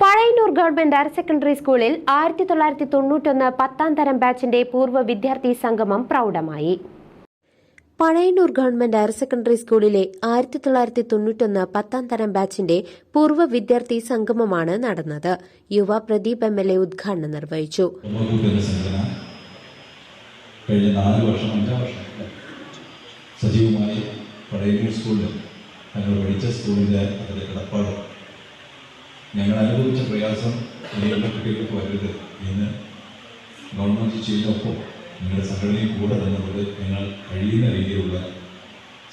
Pazhayannur government higher secondary സ്കൂളിൽ ആയിരത്തി തൊള്ളായിരത്തി തൊണ്ണൂറ്റൊന്ന് പത്താം തരം ബാച്ചിന്റെ പൂർവ വിദ്യാർത്ഥി സംഗമം പ്രൗഢമായി പഴയന്നൂർ ഗവൺമെന്റ് ഹയർ സെക്കൻഡറി സ്കൂളിലെ ആയിരത്തി തൊള്ളായിരത്തി തൊണ്ണൂറ്റൊന്ന് പത്താം തരം ബാച്ചിന്റെ പൂർവ വിദ്യാർത്ഥി സംഗമമാണ് നടന്നത് യുവ പ്രദീപ് എം എൽ എ ഉദ്ഘാടനം നിർവഹിച്ചു കഴിഞ്ഞ വർഷം? സജീവമായി പഴയൂർ സ്കൂളിൽ ഞങ്ങൾ പഠിച്ച സ്കൂളിന്റെ അതിന്റെ കിടപ്പാട് ഞങ്ങൾ അനുഭവിച്ച പ്രയാസം ഇനിയുള്ള കുട്ടികൾക്ക് വരരുത് എന്ന് ഗവൺമെന്റ് ചെയ്തപ്പോൾ നിങ്ങളുടെ സംഘടനയും കൂടെ തന്നുകൊണ്ട് ഞങ്ങൾ കഴിയുന്ന രീതിയിലുള്ള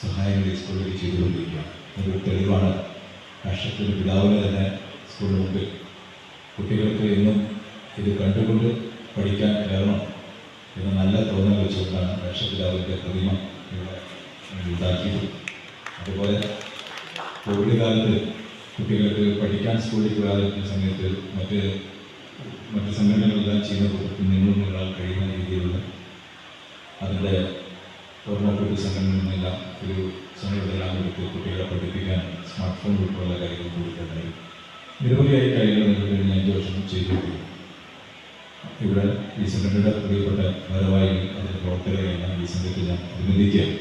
സഹായങ്ങൾ ഈ സ്കൂളിലേക്ക് ചെയ്തുകൊണ്ടിരിക്കുകയാണ്. അതൊരു തെളിവാണ്. രാഷ്ട്രത്തിന്റെ പിതാവിനെ തന്നെ സ്കൂളിന് മുമ്പിൽ കുട്ടികൾക്ക് എന്നും ഇത് കണ്ടുകൊണ്ട് പഠിക്കാൻ കയറണം എന്ന നല്ല തോന്നൽ വെച്ചുകൊണ്ടാണ് രാഷ്ട്രപിതാവിന്റെ പ്രതിമ ഇവിടെ ഉണ്ടാക്കിയത്. അതുപോലെ കോവിഡ് കാലത്ത് കുട്ടികൾക്ക് പഠിക്കാൻ സ്കൂളിൽ പോകാതിരിക്കുന്ന സമയത്ത് മറ്റ് മറ്റ് സംഘടനകളെല്ലാം ചെയ്യുന്ന കൂട്ടത്തിൽ നിന്നും നിങ്ങളാൽ കഴിയുന്ന രീതിയിലുള്ള അതിന്റെ ഓർമ്മപ്പെട്ട സംഘടനകളെല്ലാം ഒരു സമയമെല്ലാം എടുത്ത് കുട്ടികളെ പഠിപ്പിക്കാൻ സ്മാർട്ട് ഫോൺ ഉൾപ്പെടെയുള്ള കാര്യങ്ങൾ കൊടുക്കുന്നുണ്ട് നിരവധിയായ കാര്യങ്ങൾ നിങ്ങൾ കഴിഞ്ഞ അഞ്ച് വർഷം ചെയ്തിട്ടുണ്ട് ഇവിടെ ഈ സംഘടനയുടെ പ്രിയപ്പെട്ട ഭാരവാഹികൾ അതിന്റെ പ്രവർത്തകരെയെല്ലാം ഈ സമയത്ത് ഞാൻ അഭിനന്ദിക്കുകയാണ്.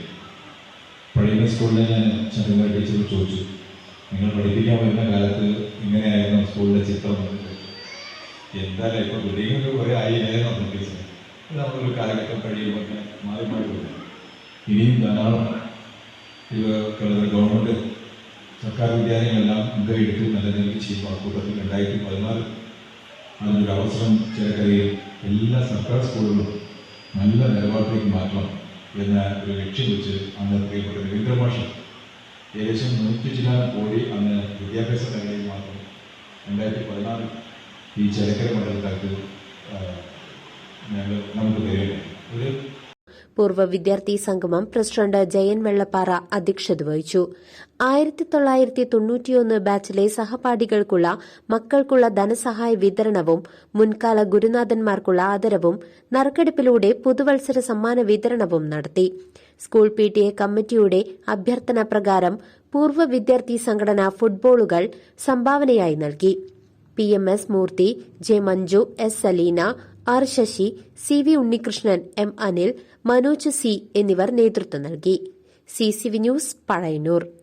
പഴയ സ്കൂളിലെ ഞാൻ ചന്ദ്രമ ടീച്ചർ ചോദിച്ചു നിങ്ങൾ പഠിപ്പിക്കാൻ വരുന്ന കാലത്ത് ഇങ്ങനെയായിരുന്നു സ്കൂളിലെ ചിത്രം എന്തായാലും ഇപ്പോൾ ബിൽഡിങ്ങൊക്കെ കുറേ ആയില്ലായിരുന്നു നമ്മൾ ടീച്ചർ നമ്മളൊരു കാലഘട്ടം കഴിയുമ്പോൾ മാറി മാറി വരും ഇനിയും ധാരാളം ഇത് കേരള ഗവൺമെന്റ് സർക്കാർ വിദ്യാലയങ്ങളെല്ലാം മുൻകൈയെടുത്ത് നല്ല നിലയ്ക്ക് ചെയ്യും. ആ കൂട്ടത്തിൽ രണ്ടായിരത്തി പതിനാല് അതിനൊരു അവസരം ചേർക്കരയിൽ എല്ലാ സർക്കാർ സ്കൂളുകളും നല്ല നിലപാടിലേക്ക് മാറ്റണം എന്ന ഒരു ലക്ഷ്യം വെച്ച് അന്നത്തെ രവീന്ദ്രമാഷൻ ഏകദേശം നൂറ്റി ചില കോടി അന്ന് വിദ്യാഭ്യാസ മേഖലയിൽ മാത്രം രണ്ടായിരത്തി പതിനാറിൽ ഈ ചരക്കര ആ, ഞങ്ങൾ നമുക്ക് തരുന്നു ഒരു പൂർവ വിദ്യാർത്ഥി സംഗമം പ്രസിഡന്റ് ജയൻ വെള്ളപ്പാറ അധ്യക്ഷത വഹിച്ചു. ആയിരത്തി തൊള്ളായിരത്തി തൊണ്ണൂറ്റിയൊന്ന് ബാച്ചിലെ സഹപാഠികൾക്കുള്ള മക്കൾക്കുള്ള ധനസഹായ വിതരണവും മുൻകാല ഗുരുനാഥന്മാർക്കുള്ള ആദരവും നറുക്കെടുപ്പിലൂടെ പുതുവത്സര സമ്മാന വിതരണവും നടത്തി. സ്കൂൾ പി ടി എ കമ്മിറ്റിയുടെ അഭ്യർത്ഥന പ്രകാരം പൂർവ വിദ്യാർത്ഥി സംഘടന ഫുട്ബോളുകൾ സംഭാവനയായി നൽകി. P M S Murthy J Manju S Saleena R Sasi C V Unnikrishnan M Anil Manoj C എന്നിവർ നേതൃത്വം നൽകി. C C V news Pazhayannur.